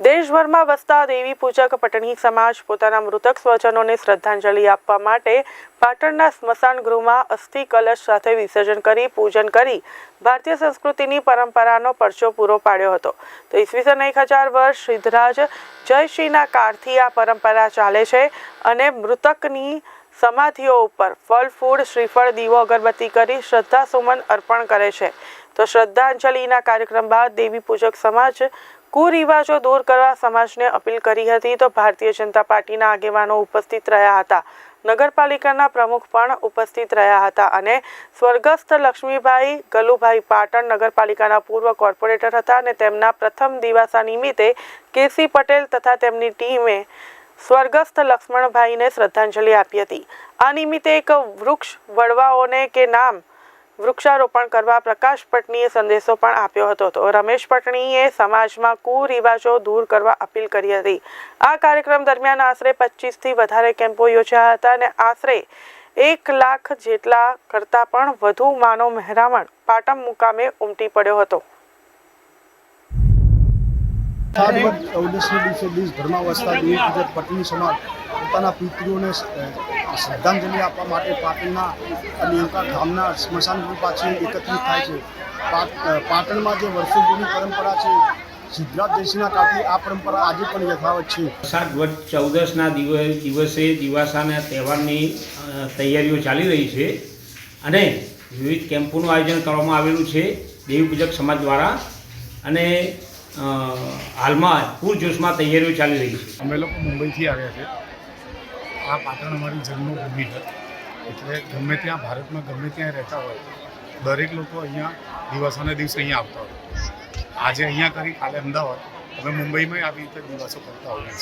દેશભરમાં વસતા દેવી પૂજક પટણી સમાજ પોતાના મૃતક સ્વજનોને શ્રદ્ધાંજલિ આપવા માટે પાટણના સ્મશાન ગૃહમાં અસ્થિ કલશ સાથે વિસર્જન કરી પૂજન કરી ભારતીય સંસ્કૃતિની પરંપરાનો પરચો પૂરો પાડ્યો હતો. તો ઈસવીસન એક હજાર વર્ષ સિદ્ધરાજ જયશ્રીના કારથી આ પરંપરા ચાલે છે અને મૃતકની સમાધિઓ ઉપર ફળ ફૂડ શ્રીફળ, દીવો, અગરબત્તી કરી શ્રદ્ધા સુમન અર્પણ કરે છે. તો શ્રદ્ધાંજલિના કાર્યક્રમ બાદ દેવી પૂજક સમાજ કુરિવાજો દૂર કરવા સમાજને અપીલ કરી હતી તો ભારતીય જનતા પાર્ટીના આગેવાનો ઉપસ્થિત રહ્યા હતા. નગરપાલિકાના પ્રમુખ પણ ઉપસ્થિત રહ્યા હતા અને સ્વર્ગસ્થ લક્ષ્મીભાઈ ગલુભાઈ પાટણ નગરપાલિકાના પૂર્વ કોર્પોરેટર હતા અને તેમના પ્રથમ દિવાસા નિમિત્તે કેસી પટેલ તથા તેમની ટીમે સ્વર્ગસ્થ લક્ષ્મણભાઈને શ્રદ્ધાંજલિ આપી હતી. આ નિમિત્તે એક વૃક્ષ, વડવાઓને કે નામ વૃક્ષારોપણ કરવા પ્રકાશ પટનીએ સંદેશો પણ આપ્યો હતો. તો રમેશ પટણીએ સમાજમાં કુરિવાજો દૂર કરવા અપીલ કરી હતી. આ કાર્યક્રમ દરમિયાન આશરે પચીસથી વધારે કેમ્પો યોજાયા હતા અને આશરે એક લાખ જેટલા કરતાં પણ વધુ માનવ મહેરામણ પાટમ મુકામે ઉમટી પડ્યો હતો. ત્યારબાદ ચૌદસના દિવસે દેશભરમાં વસતા દેવી પૂજક પત્ની સમાજ પોતાના પિતૃઓને શ્રદ્ધાંજલિ આપવા માટે પાટણના લેવકા ગામના સ્મશાન પાસે એકત્રિત થાય છે. પાટ- પાટણમાં જે વર્ષો જૂની પરંપરા છે, સિદ્ધરાજ જયસિંહના કાળથી આ પરંપરા આજે પણ યથાવત છે. સાત વર્ષ ચૌદસના દિવ- દિવસે દિવાસાના તહેવારની તૈયારીઓ ચાલી રહી છે અને વિવિધ કેમ્પોનું આયોજન કરવામાં આવેલું છે. દેવી પૂજક સમાજ દ્વારા અને હાલમાં પૂરજોશમાં તૈયારીઓ ચાલી રહી છે. અમે લોકો મુંબઈથી આવ્યા છે. આ પાટણ અમારી જન્મભૂમિ છે. એટલે ગમે ત્યાં ભારતમાં ગમે ત્યાં રહેતા હોય, દરેક લોકો અહીંયા દિવાસોના દિવસે અહીંયા આવતા હોય. આજે અહીંયા કરી કાલે અમદાવાદ. અમે મુંબઈમાં આવી રીતે દિવાસો કરતા હોઈએ